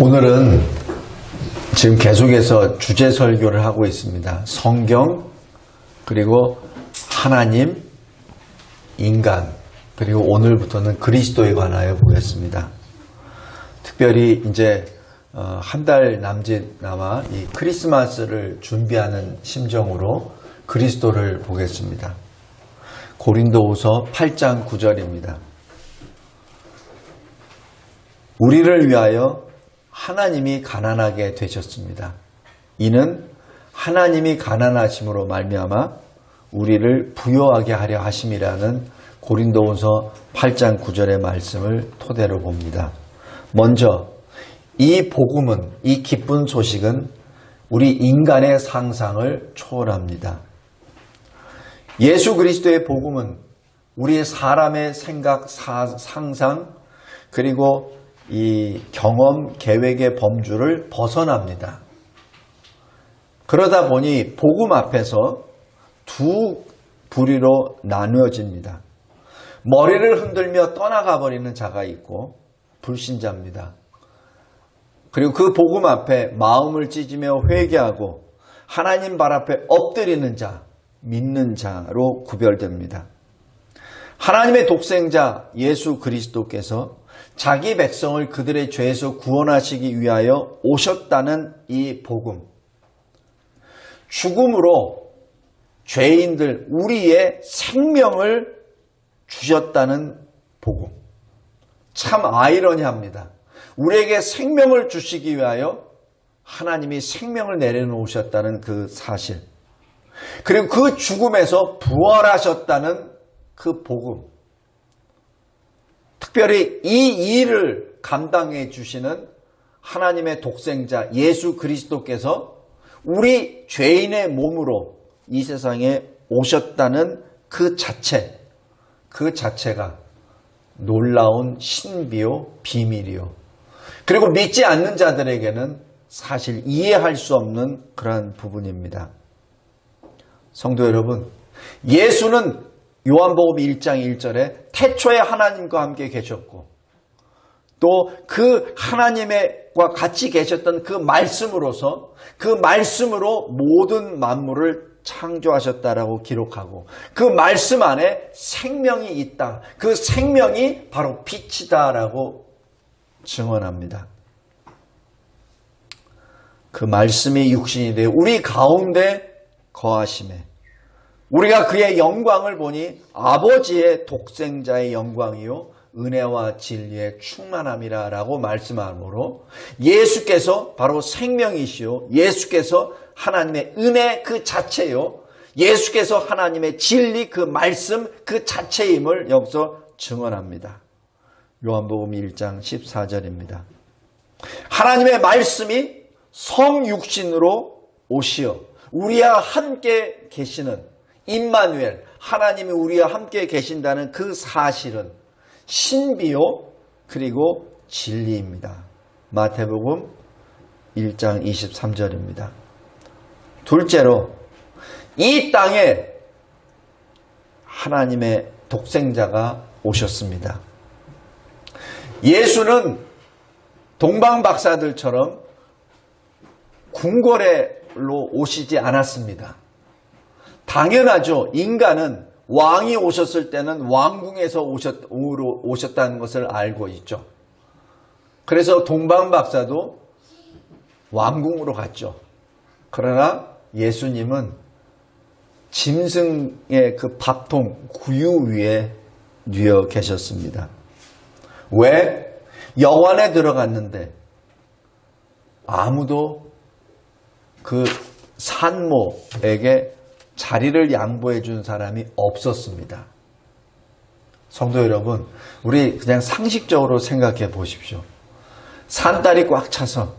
오늘은 지금 계속해서 주제 설교를 하고 있습니다. 성경, 그리고 하나님, 인간, 그리고 오늘부터는 그리스도에 관하여 보겠습니다. 특별히 이제 어, 한달 남짓 남아 이 크리스마스를 준비하는 심정으로 그리스도를 보겠습니다. 고린도후서 8장 9절입니다. 우리를 위하여 하나님이 가난하게 되셨습니다. 이는 하나님이 가난하심으로 말미암아 우리를 부여하게 하려 하심이라는 고린도후서 8장 9절의 말씀을 토대로 봅니다. 먼저 이 복음은 이 기쁜 소식은 우리 인간의 상상을 초월합니다. 예수 그리스도의 복음은 우리의 사람의 생각, 사, 상상, 그리고 이 경험, 계획의 범주를 벗어납니다. 그러다 보니 복음 앞에서 두 부리로 나누어집니다. 머리를 흔들며 떠나가 버리는 자가 있고 불신자입니다. 그리고 그 복음 앞에 마음을 찢으며 회개하고 하나님 발 앞에 엎드리는 자, 믿는 자로 구별됩니다. 하나님의 독생자 예수 그리스도께서 자기 백성을 그들의 죄에서 구원하시기 위하여 오셨다는 이 복음. 죽음으로 죄인들, 우리의 생명을 주셨다는 복음. 참 아이러니합니다. 우리에게 생명을 주시기 위하여 하나님이 생명을 내려놓으셨다는 그 사실. 그리고 그 죽음에서 부활하셨다는 그 복음. 특별히 이 일을 감당해 주시는 하나님의 독생자 예수 그리스도께서 우리 죄인의 몸으로 이 세상에 오셨다는 그 자체, 그 자체가 놀라운 신비요, 비밀이요. 그리고 믿지 않는 자들에게는 사실 이해할 수 없는 그러한 부분입니다. 성도 여러분, 예수는 요한복음 1장 1절에 태초에 하나님과 함께 계셨고 또 그 하나님과 같이 계셨던 그 말씀으로서 그 말씀으로 모든 만물을 창조하셨다라고 기록하고 그 말씀 안에 생명이 있다. 그 생명이 바로 빛이다라고 증언합니다. 그 말씀이 육신이 되어 우리 가운데 거하심에 우리가 그의 영광을 보니 아버지의 독생자의 영광이요 은혜와 진리의 충만함이라 라고 말씀하므로 예수께서 바로 생명이시요 예수께서 하나님의 은혜 그 자체요 예수께서 하나님의 진리 그 말씀 그 자체임을 여기서 증언합니다. 요한복음 1장 14절입니다. 하나님의 말씀이 성육신으로 오시어 우리와 함께 계시는 임마누엘 하나님이 우리와 함께 계신다는 그 사실은 신비요 그리고 진리입니다. 마태복음 1장 23절입니다. 둘째로 이 땅에 하나님의 독생자가 오셨습니다. 예수는 동방 박사들처럼 궁궐에 로 오시지 않았습니다. 당연하죠. 인간은 왕이 오셨을 때는 왕궁에서 오셨, 오셨다는 것을 알고 있죠. 그래서 동방박사도 왕궁으로 갔죠. 그러나 예수님은 짐승의 그 밥통 구유 위에 누워 계셨습니다. 왜? 여관에 들어갔는데 아무도 그 산모에게 자리를 양보해 준 사람이 없었습니다. 성도 여러분, 우리 그냥 상식적으로 생각해 보십시오. 산딸이 꽉 차서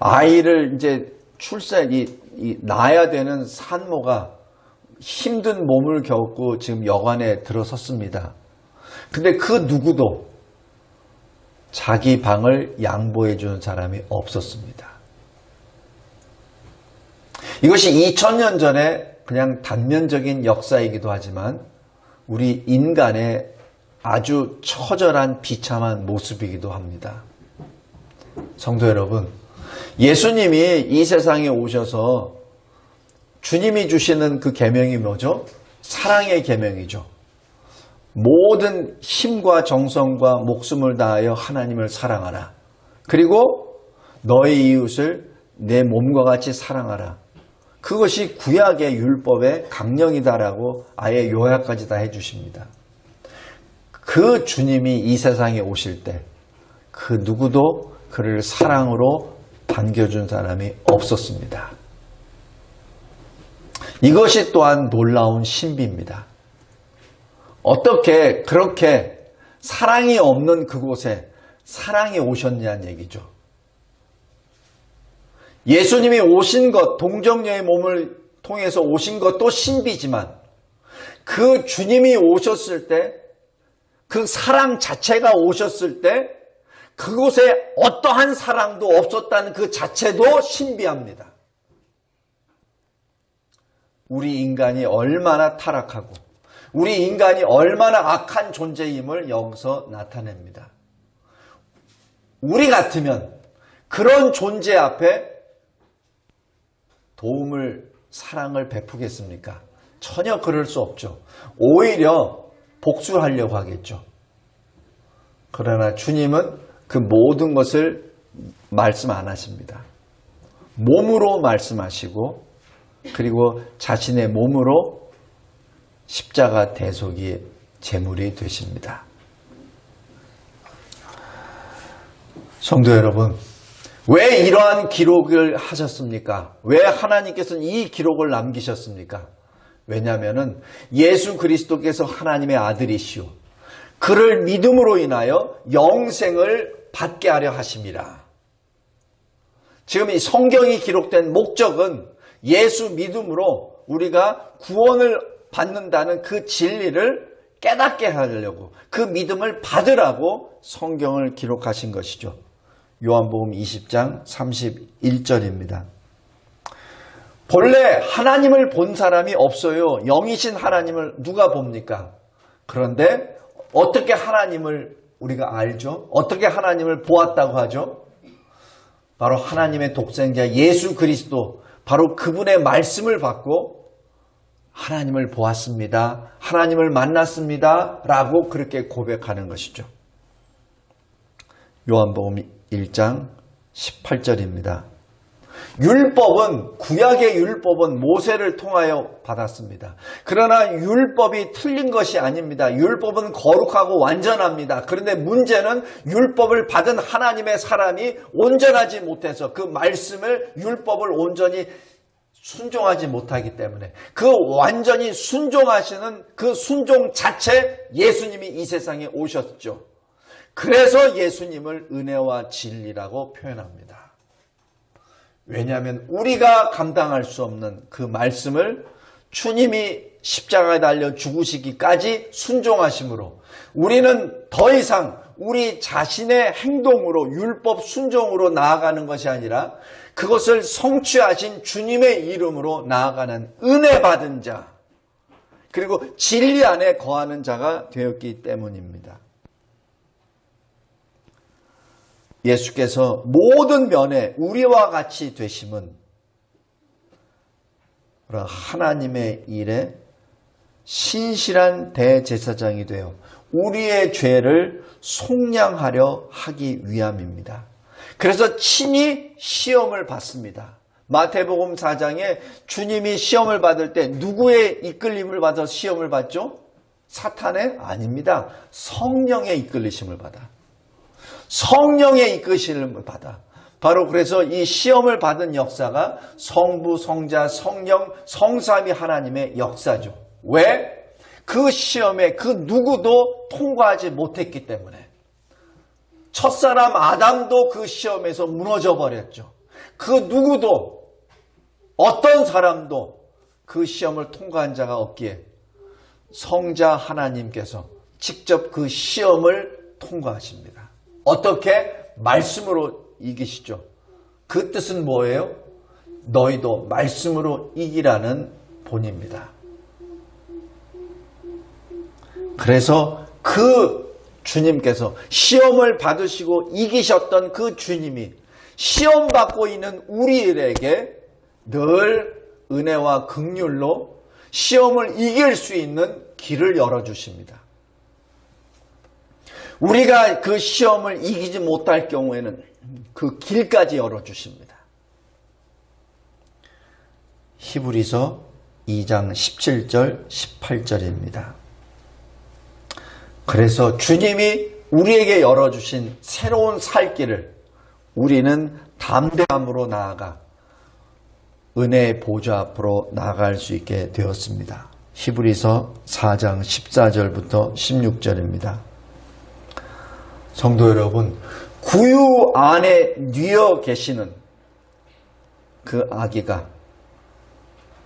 아이를 이제 출산이 낳아야 되는 산모가 힘든 몸을 겪고 지금 여관에 들어섰습니다. 근데 그 누구도 자기 방을 양보해 준 사람이 없었습니다. 이것이 2000년 전에 그냥 단면적인 역사이기도 하지만 우리 인간의 아주 처절한 비참한 모습이기도 합니다. 성도 여러분, 예수님이 이 세상에 오셔서 주님이 주시는 그 계명이 뭐죠? 사랑의 계명이죠. 모든 힘과 정성과 목숨을 다하여 하나님을 사랑하라. 그리고 너의 이웃을 내 몸과 같이 사랑하라. 그것이 구약의 율법의 강령이다라고 아예 요약까지 다 해주십니다. 그 주님이 이 세상에 오실 때 그 누구도 그를 사랑으로 반겨준 사람이 없었습니다. 이것이 또한 놀라운 신비입니다. 어떻게 그렇게 사랑이 없는 그곳에 사랑이 오셨냐는 얘기죠. 예수님이 오신 것, 동정녀의 몸을 통해서 오신 것도 신비지만 그 주님이 오셨을 때, 그 사랑 자체가 오셨을 때 그곳에 어떠한 사랑도 없었다는 그 자체도 신비합니다. 우리 인간이 얼마나 타락하고 우리 인간이 얼마나 악한 존재임을 여기서 나타냅니다. 우리 같으면 그런 존재 앞에 도움을, 사랑을 베푸겠습니까? 전혀 그럴 수 없죠. 오히려 복수하려고 하겠죠. 그러나 주님은 그 모든 것을 말씀 안 하십니다. 몸으로 말씀하시고 그리고 자신의 몸으로 십자가 대속이 제물이 되십니다. 성도 여러분, 왜 이러한 기록을 하셨습니까? 왜 하나님께서는 이 기록을 남기셨습니까? 왜냐하면 예수 그리스도께서 하나님의 아들이시오. 그를 믿음으로 인하여 영생을 받게 하려 하심이라. 지금 이 성경이 기록된 목적은 예수 믿음으로 우리가 구원을 받는다는 그 진리를 깨닫게 하려고 그 믿음을 받으라고 성경을 기록하신 것이죠. 요한복음 20장 31절입니다. 본래 하나님을 본 사람이 없어요. 영이신 하나님을 누가 봅니까? 그런데 어떻게 하나님을 우리가 알죠? 어떻게 하나님을 보았다고 하죠? 바로 하나님의 독생자 예수 그리스도 바로 그분의 말씀을 받고 하나님을 보았습니다. 하나님을 만났습니다. 라고 그렇게 고백하는 것이죠. 요한복음 1장 18절입니다. 율법은 구약의 율법은 모세를 통하여 받았습니다. 그러나 율법이 틀린 것이 아닙니다. 율법은 거룩하고 완전합니다. 그런데 문제는 율법을 받은 하나님의 사람이 온전하지 못해서 그 말씀을 율법을 온전히 순종하지 못하기 때문에 그 완전히 순종하시는 그 순종 자체 예수님이 이 세상에 오셨죠. 그래서 예수님을 은혜와 진리라고 표현합니다. 왜냐하면 우리가 감당할 수 없는 그 말씀을 주님이 십자가에 달려 죽으시기까지 순종하심으로 우리는 더 이상 우리 자신의 행동으로 율법 순종으로 나아가는 것이 아니라 그것을 성취하신 주님의 이름으로 나아가는 은혜 받은 자 그리고 진리 안에 거하는 자가 되었기 때문입니다. 예수께서 모든 면에 우리와 같이 되심은 하나님의 일에 신실한 대제사장이 되어 우리의 죄를 속량하려 하기 위함입니다. 그래서 친히 시험을 받습니다. 마태복음 4장에 주님이 시험을 받을 때 누구의 이끌림을 받아 시험을 받죠? 사탄의 아닙니다. 성령의 이끌리심을 받아. 성령의 이끄심을 받아. 바로 그래서 이 시험을 받은 역사가 성부, 성자, 성령, 성삼이 하나님의 역사죠. 왜? 그 시험에 그 누구도 통과하지 못했기 때문에. 첫사람 아담도 그 시험에서 무너져 버렸죠. 그 누구도 어떤 사람도 그 시험을 통과한 자가 없기에 성자 하나님께서 직접 그 시험을 통과하십니다. 어떻게? 말씀으로 이기시죠. 그 뜻은 뭐예요? 너희도 말씀으로 이기라는 본입니다. 그래서 그 주님께서 시험을 받으시고 이기셨던 그 주님이 시험 받고 있는 우리에게 늘 은혜와 극률로 시험을 이길 수 있는 길을 열어 주십니다. 우리가 그 시험을 이기지 못할 경우에는 그 길까지 열어 주십니다. 히브리서 2장 17절 18절입니다. 그래서 주님이 우리에게 열어주신 새로운 살 길을 우리는 담대함으로 나아가 은혜의 보좌 앞으로 나아갈 수 있게 되었습니다. 히브리서 4장 14절부터 16절입니다. 성도 여러분, 구유 안에 뉘어 계시는 그 아기가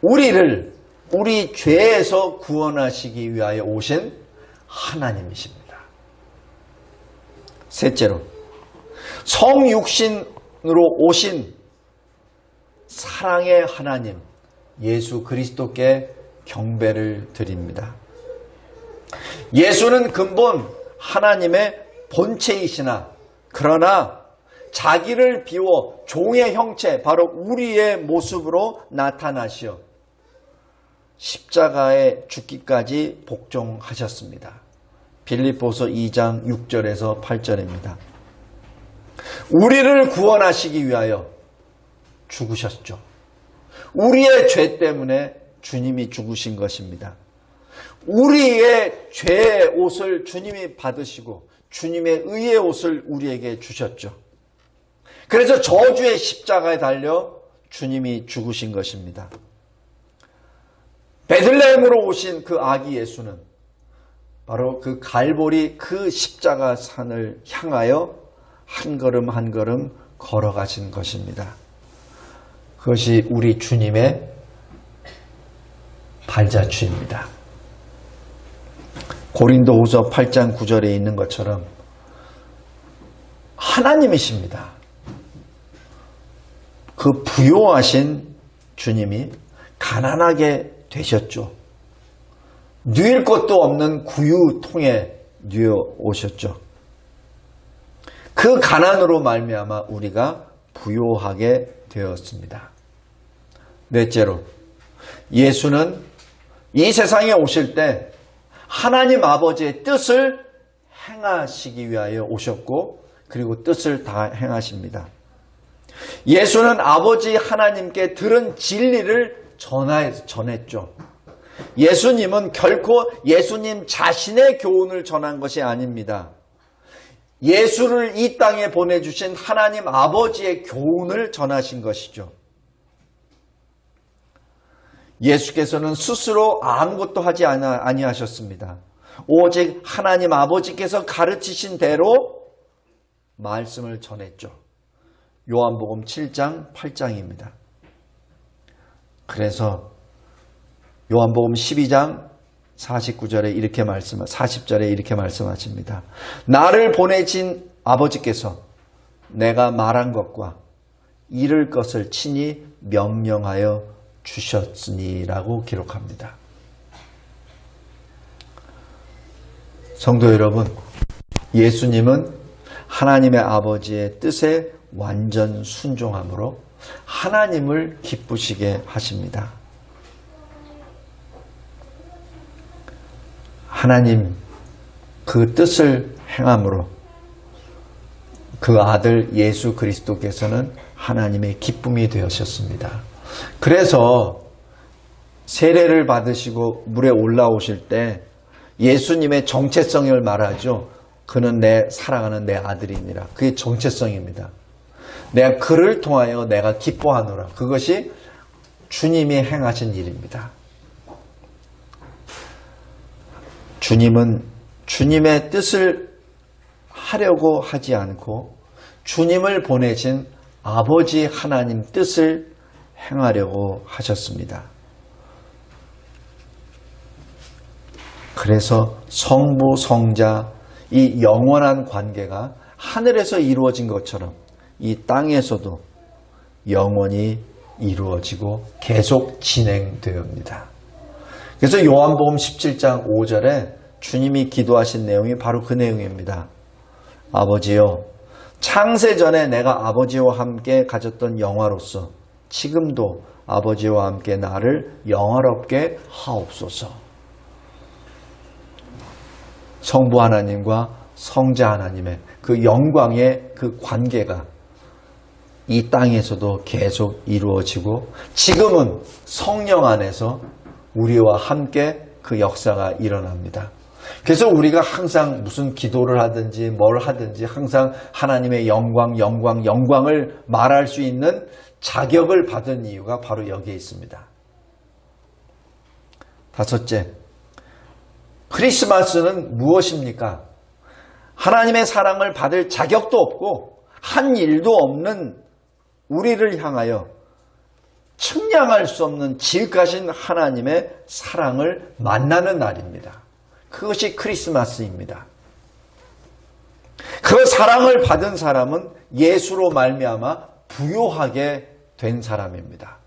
우리를 우리 죄에서 구원하시기 위하여 오신 하나님이십니다. 셋째로 성육신으로 오신 사랑의 하나님 예수 그리스도께 경배를 드립니다. 예수는 근본 하나님의 본체이시나 그러나 자기를 비워 종의 형체 바로 우리의 모습으로 나타나시어 십자가에 죽기까지 복종하셨습니다. 빌립보서 2장 6절에서 8절입니다. 우리를 구원하시기 위하여 죽으셨죠. 우리의 죄 때문에 주님이 죽으신 것입니다. 우리의 죄의 옷을 주님이 받으시고 주님의 의의 옷을 우리에게 주셨죠. 그래서 저주의 십자가에 달려 주님이 죽으신 것입니다. 베들레헴으로 오신 그 아기 예수는 바로 그 갈보리 그 십자가 산을 향하여 한 걸음 한 걸음 걸어가신 것입니다. 그것이 우리 주님의 발자취입니다. 고린도후서 8장 9절에 있는 것처럼 하나님이십니다. 그 부요하신 주님이 가난하게 되셨죠. 누일 것도 없는 구유통에 누워 오셨죠. 그 가난으로 말미암아 우리가 부요하게 되었습니다. 넷째로 예수는 이 세상에 오실 때 하나님 아버지의 뜻을 행하시기 위하여 오셨고 그리고 뜻을 다 행하십니다. 예수는 아버지 하나님께 들은 진리를 전했죠. 예수님은 결코 예수님 자신의 교훈을 전한 것이 아닙니다. 예수를 이 땅에 보내주신 하나님 아버지의 교훈을 전하신 것이죠. 예수께서는 스스로 아무것도 하지 아니하셨습니다. 오직 하나님 아버지께서 가르치신 대로 말씀을 전했죠. 요한복음 7장 8장입니다. 그래서 요한복음 12장 49절에 이렇게 말씀, 40절에 이렇게 말씀하십니다. 나를 보내신 아버지께서 내가 말한 것과 이를 것을 친히 명령하여 주셨으니라고 기록합니다. 성도 여러분, 예수님은 하나님의 아버지의 뜻에 완전 순종함으로 하나님을 기쁘시게 하십니다. 하나님 그 뜻을 행함으로 그 아들 예수 그리스도께서는 하나님의 기쁨이 되셨습니다. 그래서 세례를 받으시고 물에 올라오실 때 예수님의 정체성을 말하죠. 그는 내 사랑하는 내 아들이니라. 그게 정체성입니다. 내가 그를 통하여 내가 기뻐하노라. 그것이 주님이 행하신 일입니다. 주님은 주님의 뜻을 하려고 하지 않고 주님을 보내신 아버지 하나님 뜻을 행하려고 하셨습니다. 그래서 성부, 성자, 이 영원한 관계가 하늘에서 이루어진 것처럼 이 땅에서도 영원히 이루어지고 계속 진행되옵니다. 그래서 요한복음 17장 5절에 주님이 기도하신 내용이 바로 그 내용입니다. 아버지요, 창세 전에 내가 아버지와 함께 가졌던 영화로서 지금도 아버지와 함께 나를 영화롭게 하옵소서. 성부 하나님과 성자 하나님의 그 영광의 그 관계가 이 땅에서도 계속 이루어지고 지금은 성령 안에서 우리와 함께 그 역사가 일어납니다. 그래서 우리가 항상 무슨 기도를 하든지 뭘 하든지 항상 하나님의 영광, 영광, 영광을 말할 수 있는 자격을 받은 이유가 바로 여기에 있습니다. 다섯째, 크리스마스는 무엇입니까? 하나님의 사랑을 받을 자격도 없고 한 일도 없는 우리를 향하여 측량할 수 없는 지극하신 하나님의 사랑을 만나는 날입니다. 그것이 크리스마스입니다. 그 사랑을 받은 사람은 예수로 말미암아 부요하게 된 사람입니다.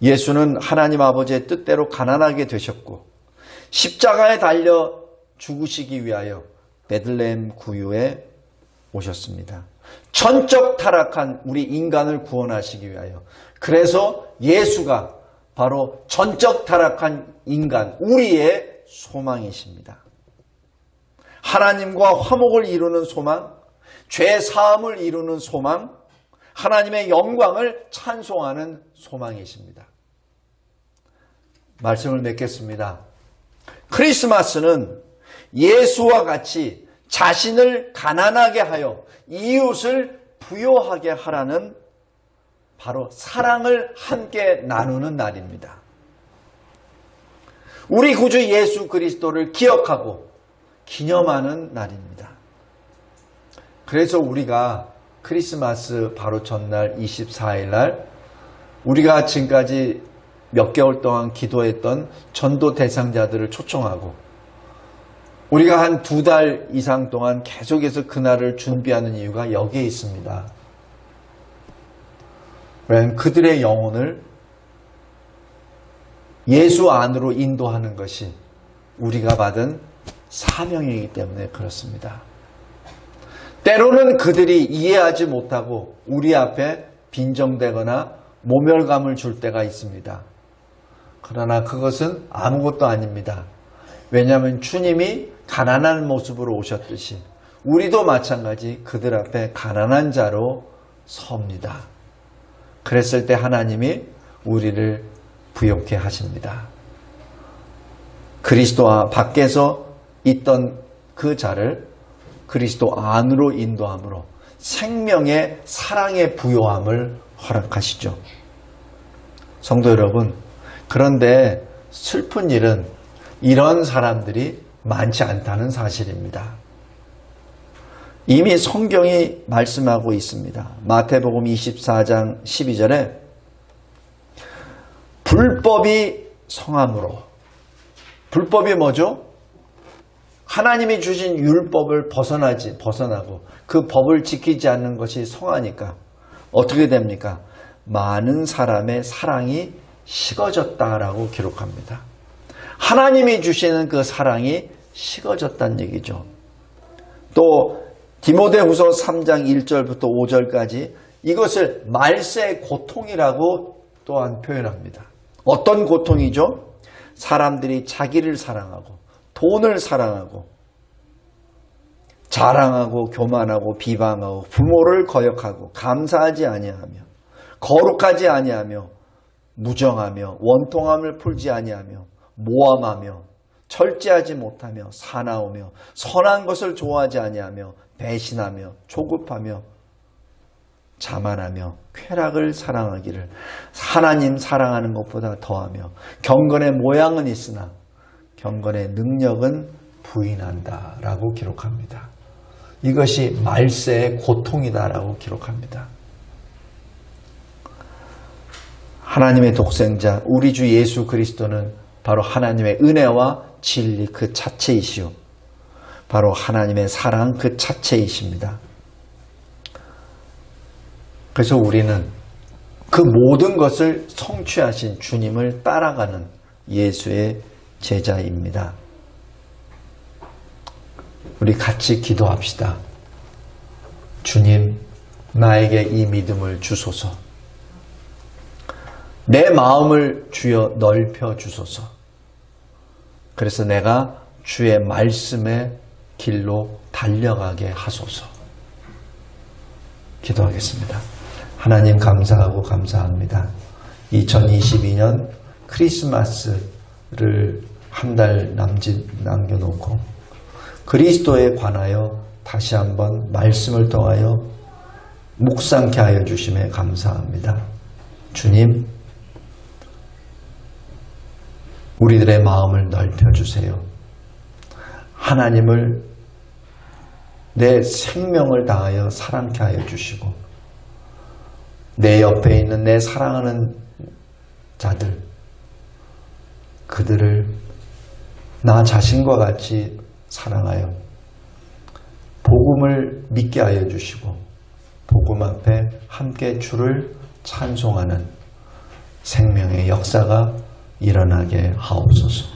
예수는 하나님 아버지의 뜻대로 가난하게 되셨고 십자가에 달려 죽으시기 위하여 베들레헴 구유에 오셨습니다. 전적 타락한 우리 인간을 구원하시기 위하여. 그래서 예수가 바로 전적 타락한 인간, 우리의 소망이십니다. 하나님과 화목을 이루는 소망, 죄 사함을 이루는 소망, 하나님의 영광을 찬송하는 소망이십니다. 말씀을 맺겠습니다. 크리스마스는 예수와 같이 자신을 가난하게 하여 이웃을 부요하게 하라는 바로 사랑을 함께 나누는 날입니다. 우리 구주 예수 그리스도를 기억하고 기념하는 날입니다. 그래서 우리가 크리스마스 바로 전날 24일 날 우리가 지금까지 몇 개월 동안 기도했던 전도 대상자들을 초청하고 우리가 한 두 달 이상 동안 계속해서 그날을 준비하는 이유가 여기에 있습니다. 왜냐하면 그들의 영혼을 예수 안으로 인도하는 것이 우리가 받은 사명이기 때문에 그렇습니다. 때로는 그들이 이해하지 못하고 우리 앞에 빈정되거나 모멸감을 줄 때가 있습니다. 그러나 그것은 아무것도 아닙니다. 왜냐하면 주님이 가난한 모습으로 오셨듯이 우리도 마찬가지 그들 앞에 가난한 자로 섭니다. 그랬을 때 하나님이 우리를 부욕해 하십니다. 그리스도 밖에서 있던 그 자를 그리스도 안으로 인도함으로 생명의 사랑의 부요함을 허락하시죠. 성도 여러분, 그런데 슬픈 일은 이런 사람들이 많지 않다는 사실입니다. 이미 성경이 말씀하고 있습니다. 마태복음 24장 12절에 불법이 성함으로 불법이 뭐죠? 하나님이 주신 율법을 벗어나지 벗어나고 그 법을 지키지 않는 것이 성하니까 어떻게 됩니까? 많은 사람의 사랑이 식어졌다라고 기록합니다. 하나님이 주시는 그 사랑이 식어졌다는 얘기죠. 또 디모데후서 3장 1절부터 5절까지 이것을 말세 고통이라고 또한 표현합니다. 어떤 고통이죠? 사람들이 자기를 사랑하고 돈을 사랑하고 자랑하고 교만하고 비방하고 부모를 거역하고 감사하지 아니하며 거룩하지 아니하며 무정하며 원통함을 풀지 아니하며 모함하며 철저하지 못하며 사나우며 선한 것을 좋아하지 아니하며 배신하며 조급하며 자만하며 쾌락을 사랑하기를 하나님 사랑하는 것보다 더하며 경건의 모양은 있으나 경건의 능력은 부인한다 라고 기록합니다. 이것이 말세의 고통이다 라고 기록합니다. 하나님의 독생자 우리 주 예수 그리스도는 바로 하나님의 은혜와 진리 그 자체이시오. 바로 하나님의 사랑 그 자체이십니다. 그래서 우리는 그 모든 것을 성취하신 주님을 따라가는 예수의 제자입니다. 우리 같이 기도합시다. 주님, 나에게 이 믿음을 주소서. 내 마음을 주여 넓혀 주소서. 그래서 내가 주의 말씀의 길로 달려가게 하소서. 기도하겠습니다. 하나님 감사하고 감사합니다. 2022년 크리스마스를 한 달 남짓 남겨놓고 그리스도에 관하여 다시 한번 말씀을 통하여 묵상케 하여 주심에 감사합니다. 주님, 우리들의 마음을 넓혀 주세요. 하나님을 내 생명을 다하여 사랑케 하여 주시고 내 옆에 있는 내 사랑하는 자들 그들을 나 자신과 같이 사랑하여 복음을 믿게 하여 주시고 복음 앞에 함께 주를 찬송하는 생명의 역사가 일어나게 하옵소서.